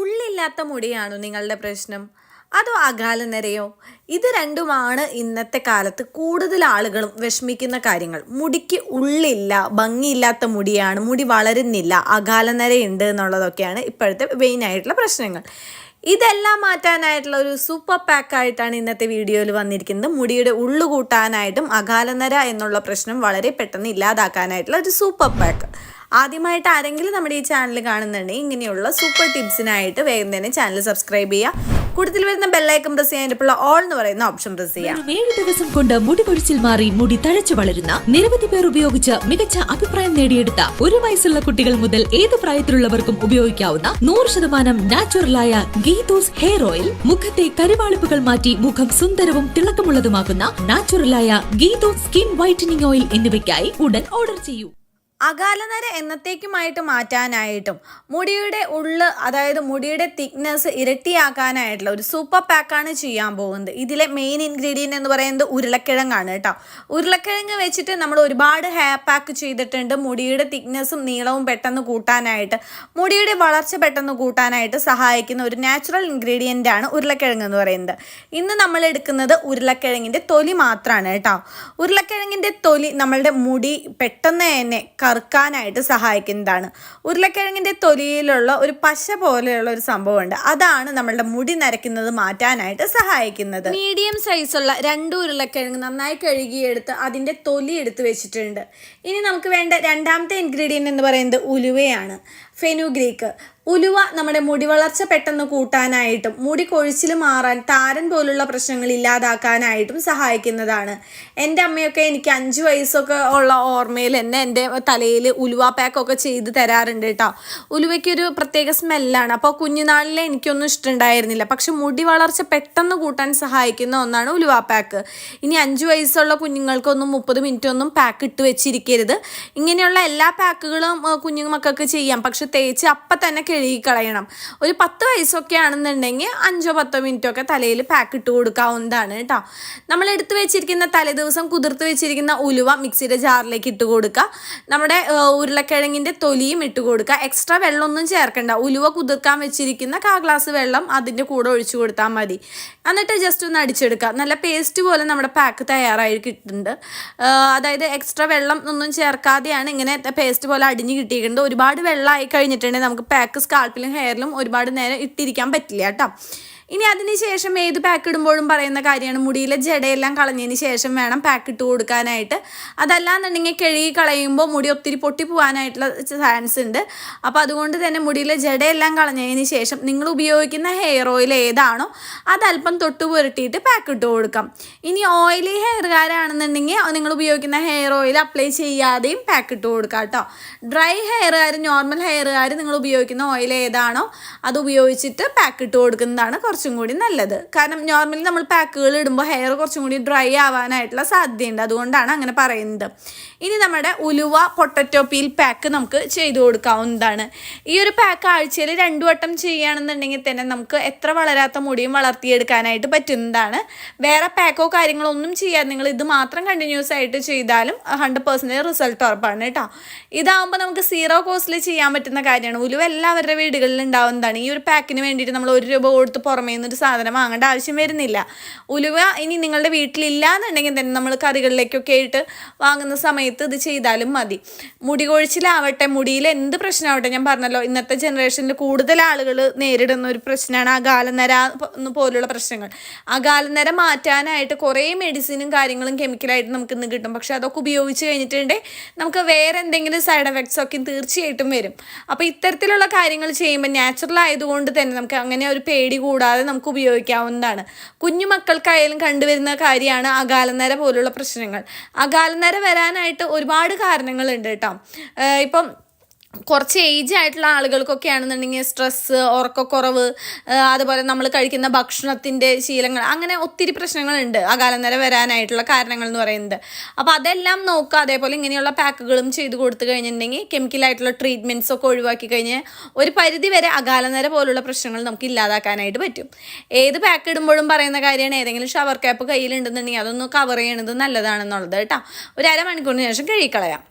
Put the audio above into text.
ഉള്ളില്ലാത്ത മുടിയാണോ നിങ്ങളുടെ പ്രശ്നം? അതോ അകാലനരയോ? ഇത് രണ്ടുമാണ് ഇന്നത്തെ കാലത്ത് കൂടുതൽ ആളുകളും വിഷമിക്കുന്ന കാര്യങ്ങൾ. മുടിക്ക് ഉള്ളില്ല ഭംഗിയില്ലാത്ത മുടിയാണ് മുടി വളരുന്നില്ല അകാലനരയുണ്ട് എന്നുള്ളതൊക്കെയാണ് ഇപ്പോഴത്തെ മെയിൻ ആയിട്ടുള്ള പ്രശ്നങ്ങൾ. ഇതെല്ലാം മാറ്റാനായിട്ടുള്ള ഒരു സൂപ്പർ പാക്ക് ആയിട്ടാണ് ഇന്നത്തെ വീഡിയോയിൽ വന്നിരിക്കുന്നത്. മുടിയുടെ ഉള്ളു കൂട്ടാനായിട്ടും അകാലനര എന്നുള്ള പ്രശ്നം വളരെ പെട്ടെന്ന് ഇല്ലാതാക്കാനായിട്ടുള്ള ഒരു സൂപ്പർ പാക്ക് ആദ്യമായിട്ട് ആരെങ്കിലും നമ്മുടെ ഈ ചാനൽ കാണുന്നുണ്ടെങ്കിൽ ഇങ്ങനെയുള്ള സൂപ്പർ ടിപ്സിനായിട്ട് വേഗം തന്നെ ചാനൽ സബ്സ്ക്രൈബ് ചെയ്യുക. കൂടുതൽ വരുന്ന ബെല്ലൈക്കൺ പ്രസ് ചെയ്യാനുള്ള ഓൾ എന്ന് പറയുന്ന ഓപ്ഷൻ പ്രസ് ചെയ്യാം ഏഴ് ദിവസം കൊണ്ട് മുടി കൊഴിച്ചിൽ മാറി മുടി തഴച്ചു വളരുന്ന നിരവധി പേർ ഉപയോഗിച്ച് മികച്ച അഭിപ്രായം നേടിയെടുത്ത ഒരു വയസ്സുള്ള കുട്ടികൾ മുതൽ ഏത് പ്രായത്തിലുള്ളവർക്കും ഉപയോഗിക്കാവുന്ന നൂറ് ശതമാനം നാച്ചുറലായ ഗീതോസ് ഹെയർ ഓയിൽ മുഖത്തെ കരുവാളിപ്പുകൾ മാറ്റി മുഖം സുന്ദരവും തിളക്കമുള്ളതുമാക്കുന്ന നാച്ചുറലായ ഗീതോസ് സ്കിൻ വൈറ്റനിങ് ഓയിൽ എന്നിവയ്ക്കായി ഉടൻ ഓർഡർ ചെയ്യൂ. അകാലനര എന്നത്തേക്കുമായിട്ട് മാറ്റാനായിട്ടും മുടിയുടെ ഉള്ള് അതായത് മുടിയുടെ തിക്നെസ് ഇരട്ടിയാക്കാനായിട്ടുള്ള ഒരു സൂപ്പർ പാക്കാണ് ചെയ്യാൻ പോകുന്നത്. ഇതിലെ മെയിൻ ഇൻഗ്രീഡിയന്റ് എന്ന് പറയുന്നത് ഉരുളക്കിഴങ്ങാണ് കേട്ടോ. ഉരുളക്കിഴങ്ങ് വെച്ചിട്ട് നമ്മൾ ഒരുപാട് ഹെയർ പാക്ക് ചെയ്തിട്ടുണ്ട്. മുടിയുടെ തിക്നെസ്സും നീളവും പെട്ടെന്ന് കൂട്ടാനായിട്ട് മുടിയുടെ വളർച്ച പെട്ടെന്ന് കൂട്ടാനായിട്ട് സഹായിക്കുന്ന ഒരു നാച്ചുറൽ ഇൻഗ്രീഡിയന്റ് ആണ് ഉരുളക്കിഴങ്ങ് എന്ന് പറയുന്നത്. ഇന്ന് നമ്മൾ എടുക്കുന്നത് ഉരുളക്കിഴങ്ങിന്റെ തൊലി മാത്രമാണ് കേട്ടോ. ഉരുളക്കിഴങ്ങിന്റെ തൊലി നമ്മളുടെ മുടി പെട്ടെന്ന് തന്നെ കറുക്കാനായിട്ട് സഹായിക്കുന്നതാണ്. ഉരുളക്കിഴങ്ങിന്റെ തൊലിയിലുള്ള ഒരു പശ പോലെയുള്ള ഒരു സംഭവമുണ്ട്. അതാണ് നമ്മളുടെ മുടി നരയ്ക്കുന്നത് മാറ്റാനായിട്ട് സഹായിക്കുന്നത്. മീഡിയം സൈസുള്ള രണ്ട് ഉരുളക്കിഴങ്ങ് നന്നായി കഴുകിയെടുത്ത് അതിന്റെ തൊലി എടുത്ത് വെച്ചിട്ടുണ്ട്. ഇനി നമുക്ക് വേണ്ട രണ്ടാമത്തെ ഇൻഗ്രീഡിയന്റ് എന്ന് പറയുന്നത് ഉലുവയാണ്. ഫെനുഗ്രീക്ക്. ഉലുവ നമ്മുടെ മുടി വളർച്ച പെട്ടെന്ന് കൂട്ടാനായിട്ടും മുടി കൊഴിച്ചിൽ മാറാൻ താരൻ പോലുള്ള പ്രശ്നങ്ങൾ ഇല്ലാതാക്കാനായിട്ടും സഹായിക്കുന്നതാണ്. എന്റെ അമ്മയൊക്കെ എനിക്ക് അഞ്ച് വയസ്സൊക്കെ ഉള്ള ഓർമ്മയിൽ എന്നെ എന്റെ തലയിൽ ഉലുവ പാക്കൊക്കെ ചെയ്ത് തരാറുണ്ട് കേട്ടോ. ഉലുവയ്ക്കൊരു പ്രത്യേക സ്മെല്ലാണ്. അപ്പോൾ കുഞ്ഞുനാളിലെ എനിക്കൊന്നും ഇഷ്ടമുണ്ടായിരുന്നില്ല. പക്ഷെ മുടി വളർച്ച പെട്ടെന്ന് കൂട്ടാൻ സഹായിക്കുന്ന ഒന്നാണ് ഉലുവ പാക്ക്. ഇനി അഞ്ച് വയസ്സുള്ള കുഞ്ഞുങ്ങൾക്കൊന്നും മുപ്പത് മിനിറ്റ് ഒന്നും പാക്ക് ഇട്ട് വെച്ചിരിക്കരുത്. ഇങ്ങനെയുള്ള എല്ലാ പാക്കുകളും കുഞ്ഞു മക്കൾക്ക് ചെയ്യാം. പക്ഷെ തേച്ച് അപ്പം തന്നെ കഴുകി കളയണം ഒരു പത്ത് വയസ്സൊക്കെ ആണെന്നുണ്ടെങ്കിൽ അഞ്ചോ പത്തോ മിനിറ്റോ ഒക്കെ തലയിൽ പാക്ക് ഇട്ട് കൊടുക്കാവുന്നതാണ് കേട്ടോ നമ്മൾ എടുത്തു വെച്ചിരിക്കുന്ന തലേദിവസം കുതിർത്ത് വെച്ചിരിക്കുന്ന ഉലുവ മിക്സിയുടെ ജാറിലേക്ക് ഇട്ട് കൊടുക്കുക. നമ്മുടെ ഉരുളക്കിഴങ്ങിന്റെ തൊലിയും ഇട്ട് കൊടുക്കുക. എക്സ്ട്രാ വെള്ളമൊന്നും ചേർക്കണ്ട. ഉലുവ കുതിർക്കാൻ വെച്ചിരിക്കുന്ന കാ ഗ്ലാസ് വെള്ളം അതിന്റെ കൂടെ ഒഴിച്ചു കൊടുത്താൽ മതി. എന്നിട്ട് ജസ്റ്റ് ഒന്ന് അടിച്ചെടുക്കുക. നല്ല പേസ്റ്റ് പോലെ നമ്മുടെ പാക്ക് തയ്യാറായി കിട്ടുന്നുണ്ട്. അതായത് എക്സ്ട്രാ വെള്ളം ഒന്നും ചേർക്കാതെയാണ് ഇങ്ങനെ പേസ്റ്റ് പോലെ അടിഞ്ഞ് കിട്ടിയിട്ടുണ്ട് ഒരുപാട് വെള്ളമായി കഴിഞ്ഞിട്ടുണ്ടെങ്കിൽ നമുക്ക് പാക്ക് സ്കാൾപ്പിലും ഹെയറിലും ഒരുപാട് നേരം ഇട്ടിരിക്കാൻ പറ്റില്ല കേട്ടോ. ഇനി അതിന് ശേഷം ഏത് പാക്ക് ഇടുമ്പോഴും പറയുന്ന കാര്യമാണ്. മുടിയിലെ ജടയെല്ലാം കളഞ്ഞതിന് ശേഷം വേണം പാക്ക് ഇട്ട് കൊടുക്കാനായിട്ട്. അതല്ലാന്നുണ്ടെങ്കിൽ കഴുകി കളയുമ്പോൾ മുടി ഒത്തിരി പൊട്ടി പോകാനായിട്ടുള്ള ചാൻസ് ഉണ്ട്. അപ്പോൾ അതുകൊണ്ട് തന്നെ മുടിയിലെ ജടയെല്ലാം കളഞ്ഞതിന് ശേഷം നിങ്ങൾ ഉപയോഗിക്കുന്ന ഹെയർ ഓയിൽ ഏതാണോ അതല്പം തൊട്ട് പുരട്ടിയിട്ട് പാക്ക് ഇട്ട് കൊടുക്കാം. ഇനി ഓയിലി ഹെയർകാരാണെന്നുണ്ടെങ്കിൽ നിങ്ങൾ ഉപയോഗിക്കുന്ന ഹെയർ ഓയിൽ അപ്ലൈ ചെയ്യാതെയും പാക്ക് ഇട്ട് കൊടുക്കാം കേട്ടോ. ഡ്രൈ ഹെയർകാർ നോർമൽ ഹെയർകാർ നിങ്ങൾ ഉപയോഗിക്കുന്ന ഓയിൽ ഏതാണോ അത് ഉപയോഗിച്ചിട്ട് പാക്ക് ഇട്ട് കൊടുക്കുന്നതാണ് കുറച്ചും കൂടി നല്ലത്. കാരണം നോർമലി നമ്മൾ പാക്കുകൾ ഇടുമ്പോൾ ഹെയർ കുറച്ചും കൂടി ഡ്രൈ ആവാനായിട്ടുള്ള സാധ്യതയുണ്ട്. അതുകൊണ്ടാണ് അങ്ങനെ പറയുന്നത്. ഇനി നമ്മുടെ ഉലുവ പൊട്ടറ്റോ പീൽ പാക്ക് നമുക്ക് ചെയ്തു കൊടുക്കാവുന്നതാണ്. ഈ ഒരു പാക്ക് ആഴ്ചയിൽ രണ്ടു വട്ടം ചെയ്യുകയാണെന്നുണ്ടെങ്കിൽ തന്നെ നമുക്ക് എത്ര വളരാത്ത മുടിയും വളർത്തിയെടുക്കാനായിട്ട് പറ്റുന്നതാണ്. വേറെ പാക്കോ കാര്യങ്ങളോ ഒന്നും ചെയ്യാതെ നിങ്ങൾ ഇത് മാത്രം കണ്ടിന്യൂസ് ആയിട്ട് ചെയ്താലും ഹൺഡ്രഡ് പേഴ്സന്റേജ് റിസൾട്ട് ഉറപ്പാണ് കേട്ടോ. ഇതാവുമ്പോൾ നമുക്ക് സീറോ കോസ്റ്റിൽ ചെയ്യാൻ പറ്റുന്ന കാര്യമാണ്. ഉലുവ എല്ലാവരുടെ വീടുകളിൽ ഉണ്ടാവുന്നതാണ്. ഈ ഒരു പാക്കിന് വേണ്ടിയിട്ട് നമ്മൾ ഒരു രൂപ കൊടുത്ത് പുറമേ നിന്നൊരു സാധനം വാങ്ങേണ്ട ആവശ്യം വരുന്നില്ല. ഉലുവ ഇനി നിങ്ങളുടെ വീട്ടിലില്ല എന്നുണ്ടെങ്കിൽ തന്നെ നമ്മൾ കറികളിലേക്കൊക്കെ ആയിട്ട് വാങ്ങുന്ന സമയത്ത് ഇത് ചെയ്താലും മതി. മുടി കൊഴിച്ചിലാവട്ടെ മുടിയിൽ എന്ത് പ്രശ്നമാവട്ടെ ഞാൻ പറഞ്ഞല്ലോ ഇന്നത്തെ ജനറേഷനിൽ കൂടുതൽ ആളുകൾ നേരിടുന്ന ഒരു പ്രശ്നമാണ് അകാലനര പോലുള്ള പ്രശ്നങ്ങൾ. അകാലനര മാറ്റാനായിട്ട് കുറേ മെഡിസിനും കാര്യങ്ങളും കെമിക്കലായിട്ട് നമുക്ക് ഇന്ന് കിട്ടും. പക്ഷെ അതൊക്കെ ഉപയോഗിച്ച് കഴിഞ്ഞിട്ടുണ്ടെങ്കിൽ നമുക്ക് വേറെ എന്തെങ്കിലും സൈഡ് എഫക്ട്സ് ഒക്കെ തീർച്ചയായിട്ടും വരും. അപ്പോൾ ഇത്തരത്തിലുള്ള കാര്യങ്ങൾ ചെയ്യുമ്പോൾ നാച്ചുറൽ ആയതുകൊണ്ട് തന്നെ നമുക്ക് അങ്ങനെ ഒരു പേടി കൂടാതെ നമുക്ക് ഉപയോഗിക്കാവുന്നതാണ്. കുഞ്ഞു മക്കൾക്കായാലും കണ്ടുവരുന്ന കാര്യമാണ് അകാലനര പോലുള്ള പ്രശ്നങ്ങൾ. അകാലനര വരാനായിട്ട് ഒരുപാട് കാരണങ്ങളുണ്ട് കേട്ടോ. ഇപ്പം കുറച്ച് ഏജ് ആയിട്ടുള്ള ആളുകൾക്കൊക്കെ ആണെന്നുണ്ടെങ്കിൽ സ്ട്രെസ്സ് ഉറക്കക്കുറവ് അതുപോലെ നമ്മൾ കഴിക്കുന്ന ഭക്ഷണത്തിന്റെ ശീലങ്ങൾ അങ്ങനെ ഒത്തിരി പ്രശ്നങ്ങളുണ്ട് അകാലനര വരാനായിട്ടുള്ള കാരണങ്ങൾ എന്ന് പറയുന്നത്. അപ്പോൾ അതെല്ലാം നോക്കുക. അതേപോലെ ഇങ്ങനെയുള്ള പാക്കുകളും ചെയ്ത് കൊടുത്തു കഴിഞ്ഞിട്ടുണ്ടെങ്കിൽ കെമിക്കലായിട്ടുള്ള ട്രീറ്റ്മെന്റ്സ് ഒക്കെ ഒഴിവാക്കി കഴിഞ്ഞ് ഒരു പരിധി വരെ അകാലനര പോലുള്ള പ്രശ്നങ്ങൾ നമുക്ക് ഇല്ലാതാക്കാനായിട്ട് പറ്റും. ഏത് പാക്ക് ഇടുമ്പോഴും പറയുന്ന കാര്യമാണ് ഏതെങ്കിലും ഷവർ ക്യാപ്പ് കയ്യിലുണ്ടെന്നുണ്ടെങ്കിൽ അതൊന്ന് കവർ ചെയ്യണത് നല്ലതാണെന്നുള്ളത് കേട്ടോ. ഒരു അരമണിക്കൂറിന് ശേഷം കഴുകിക്കളയാം.